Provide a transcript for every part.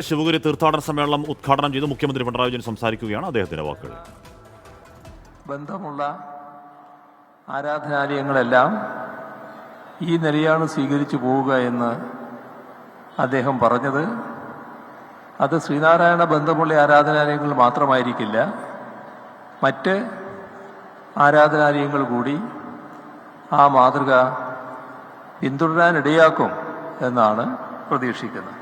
ശിവഗിരി തീർത്ഥാടന സമ്മേളനം ഉദ്ഘാടനം ചെയ്ത് മുഖ്യമന്ത്രി പിണറായി വിജയൻ സംസാരിക്കുകയാണ് അദ്ദേഹത്തിന്റെ വാക്കുകൾ. ബന്ധമുള്ള ആരാധനാലയങ്ങളെല്ലാം ഈ നിലയാണ് സ്വീകരിച്ചു പോവുക എന്ന് അദ്ദേഹം പറഞ്ഞത്. അത് ശ്രീനാരായണ ബന്ധമുള്ള ആരാധനാലയങ്ങൾ മാത്രമായിരിക്കില്ല. മറ്റ് ആരാധനാലയങ്ങൾ കൂടി ആ മാതൃക പിന്തുടരാനിടയാക്കും എന്നാണ് പ്രതീക്ഷിക്കുന്നത്.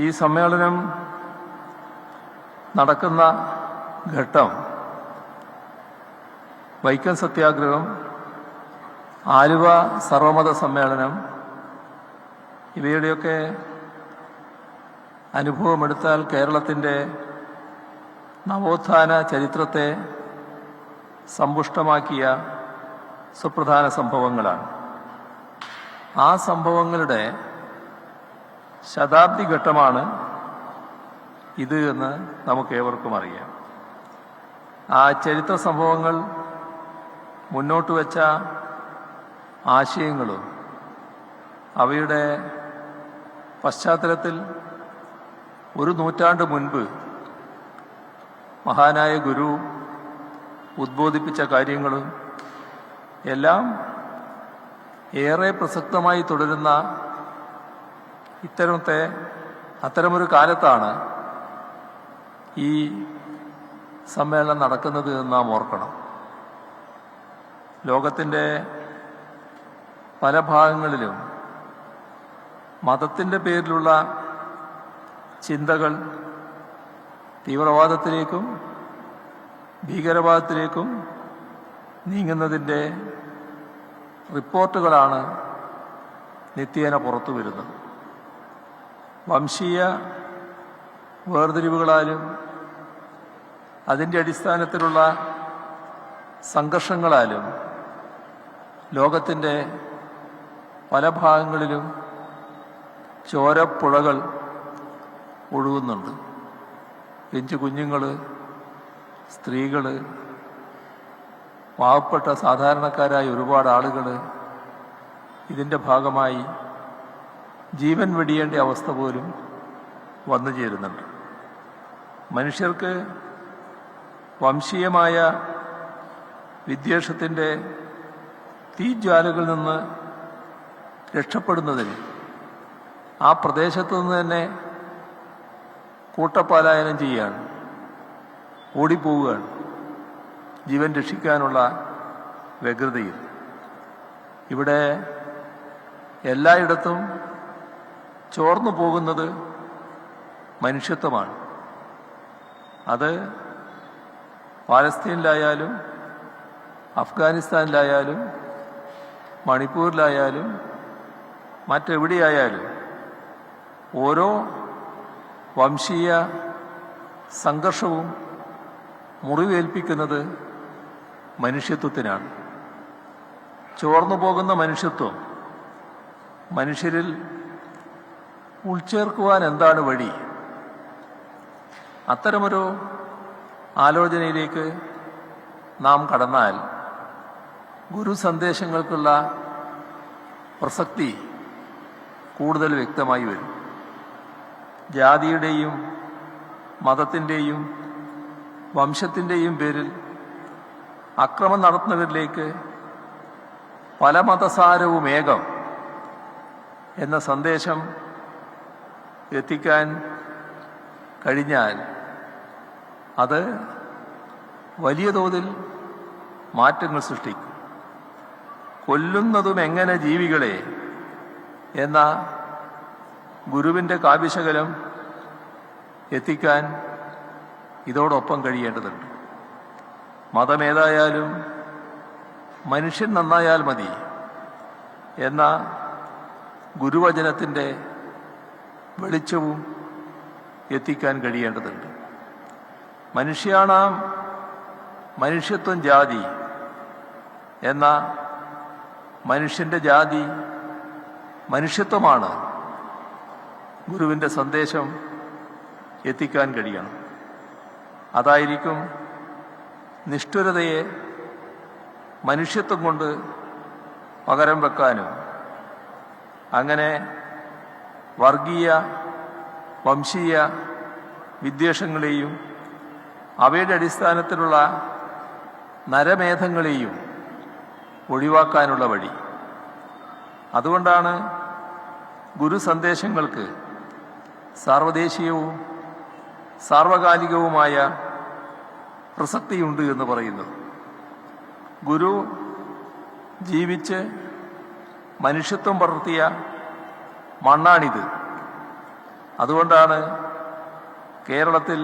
ഈ സമ്മേളനം നടക്കുന്ന ഘട്ടം വൈക്കം സത്യാഗ്രഹം ആലുവ സർവമത സമ്മേളനം ഇവയുടെയൊക്കെ അനുഭവമെടുത്താൽ കേരളത്തിന്റെ നവോത്ഥാന ചരിത്രത്തെ സമ്പുഷ്ടമാക്കിയ സുപ്രധാന സംഭവങ്ങളാണ്. ആ സംഭവങ്ങളുടെ ശതാബ്ദി ഘട്ടമാണ് ഇത് എന്ന് നമുക്ക് ഏവർക്കും അറിയാം. ആ ചരിത്ര സംഭവങ്ങൾ മുന്നോട്ട് വെച്ച ആശയങ്ങളും അവയുടെ പശ്ചാത്തലത്തിൽ ഒരു നൂറ്റാണ്ട് മുൻപ് മഹാനായ ഗുരു ഉദ്ബോധിപ്പിച്ച കാര്യങ്ങളും എല്ലാം ഏറെ പ്രസക്തമായി തുടരുന്ന ഇത്തരത്തെ അത്തരമൊരു കാലത്താണ് ഈ സമ്മേളനം നടക്കുന്നത് എന്ന് നാം ഓർക്കണം. ലോകത്തിന്റെ പല ഭാഗങ്ങളിലും മതത്തിന്റെ പേരിലുള്ള ചിന്തകൾ തീവ്രവാദത്തിലേക്കും ഭീകരവാദത്തിലേക്കും നീങ്ങുന്നതിന്റെ റിപ്പോർട്ടുകളാണ് നിത്യേന പുറത്തു വരുന്നത് വംശീയ വേർതിരിവുകളാലും അതിന്റെ അടിസ്ഥാനത്തിലുള്ള സംഘർഷങ്ങളാലും ലോകത്തിന്റെ പല ഭാഗങ്ങളിലും ചോരപ്പുഴകൾ ഒഴുകുന്നുണ്ട്. പിഞ്ചു കുഞ്ഞുങ്ങൾ സ്ത്രീകൾ പാവപ്പെട്ട സാധാരണക്കാരായ ഒരുപാട് ആളുകൾ ഇതിന്റെ ഭാഗമായി ജീവൻ വെടിയേണ്ട അവസ്ഥ പോലും വന്നു ചേരുന്നുണ്ട്. മനുഷ്യർക്ക് വംശീയമായ വിദ്വേഷത്തിന്റെ തീജ്വാലകളിൽ നിന്ന് രക്ഷപ്പെടുന്നതിന് ആ പ്രദേശത്തു നിന്ന് തന്നെ കൂട്ടപ്പാലായനം ചെയ്യുകയാണ് ഓടിപ്പോവുകയാണ് ജീവൻ രക്ഷിക്കാനുള്ള വ്യഗ്രതയിൽ. ഇവിടെ എല്ലായിടത്തും ചോർന്നു പോകുന്നത് മനുഷ്യത്വമാണ്. അത് പാലസ്തീനിലായാലും അഫ്ഗാനിസ്ഥാനിലായാലും മണിപ്പൂരിലായാലും മറ്റെവിടെയായാലും ഓരോ വംശീയ സംഘർഷവും മുറിവേൽപ്പിക്കുന്നത് മനുഷ്യത്വത്തിനാണ്. ചോർന്നു പോകുന്ന മനുഷ്യത്വം മനുഷ്യരിൽ ഉൾച്ചേർക്കുവാൻ എന്താണ് വഴി? അത്തരമൊരു ആലോചനയിലേക്ക് നാം കടന്നാൽ ഗുരു സന്ദേശങ്ങൾക്കുള്ള പ്രസക്തി കൂടുതൽ വ്യക്തമായി വരും. ജാതിയുടെയും മതത്തിന്റെയും വംശത്തിന്റെയും പേരിൽ അക്രമം നടത്തുന്നവരിലേക്ക് പല മതസാരവും ഏകം എന്ന സന്ദേശം എത്തിക്കാൻ കഴിഞ്ഞാൽ അത് വലിയ തോതിൽ മാറ്റങ്ങൾ സൃഷ്ടിക്കും. കൊല്ലുന്നതും എങ്ങനെ ജീവികളെ എന്ന ഗുരുവിന്റെ കാവ്യശകലം എത്തിക്കാൻ ഇതോടൊപ്പം കഴിയേണ്ടതുണ്ട്. മതമേതായാലും മനുഷ്യൻ നന്നായാൽ മതി എന്ന ഗുരുവചനത്തിന്റെ വെളിച്ചവും എത്തിക്കാൻ കഴിയേണ്ടതുണ്ട്. മനുഷ്യാണാം മനുഷ്യത്വം ജാതി എന്ന മനുഷ്യന്റെ ജാതി മനുഷ്യത്വമാണ്. ഗുരുവിന്റെ സന്ദേശം എത്തിക്കാൻ കഴിയണം. അതായിരിക്കും നിഷ്ഠുരതയെ മനുഷ്യത്വം കൊണ്ട് പകരം വെക്കാനും അങ്ങനെ വർഗീയ വംശീയ വിദ്വേഷങ്ങളെയും അവയുടെ അടിസ്ഥാനത്തിലുള്ള നരമേധങ്ങളെയും ഒഴിവാക്കാനുള്ള വഴി. അതുകൊണ്ടാണ് ഗുരു സന്ദേശങ്ങൾക്ക് സാർവദേശീയവും സാർവകാലികവുമായ പ്രസക്തിയുണ്ട് എന്ന് പറയുന്നത്. ഗുരു ജീവിച്ച് മനുഷ്യത്വം പടർത്തിയ മണ്ണാണിത്. അതുകൊണ്ടാണ് കേരളത്തിൽ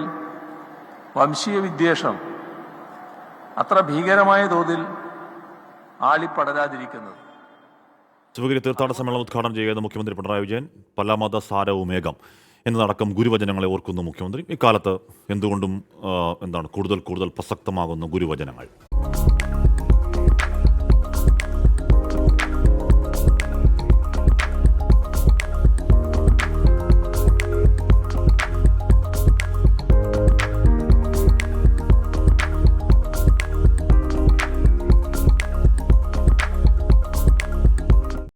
വംശീയ വിദ്വേഷം അത്ര ഭീകരമായ തോതിൽ ആളിപ്പടരാതിരിക്കുന്നത്. ശിവഗിരി തീർത്ഥാടന സമ്മേളനം ഉദ്ഘാടനം ചെയ്യുന്ന മുഖ്യമന്ത്രി പിണറായി വിജയൻ പലമത സാരവും ഏകം എന്നതടക്കം ഗുരുവചനങ്ങളെ ഓർക്കുന്നു മുഖ്യമന്ത്രി. ഇക്കാലത്ത് എന്തുകൊണ്ടും എന്താണ് കൂടുതൽ കൂടുതൽ പ്രസക്തമാകുന്നു ഗുരുവചനങ്ങൾ.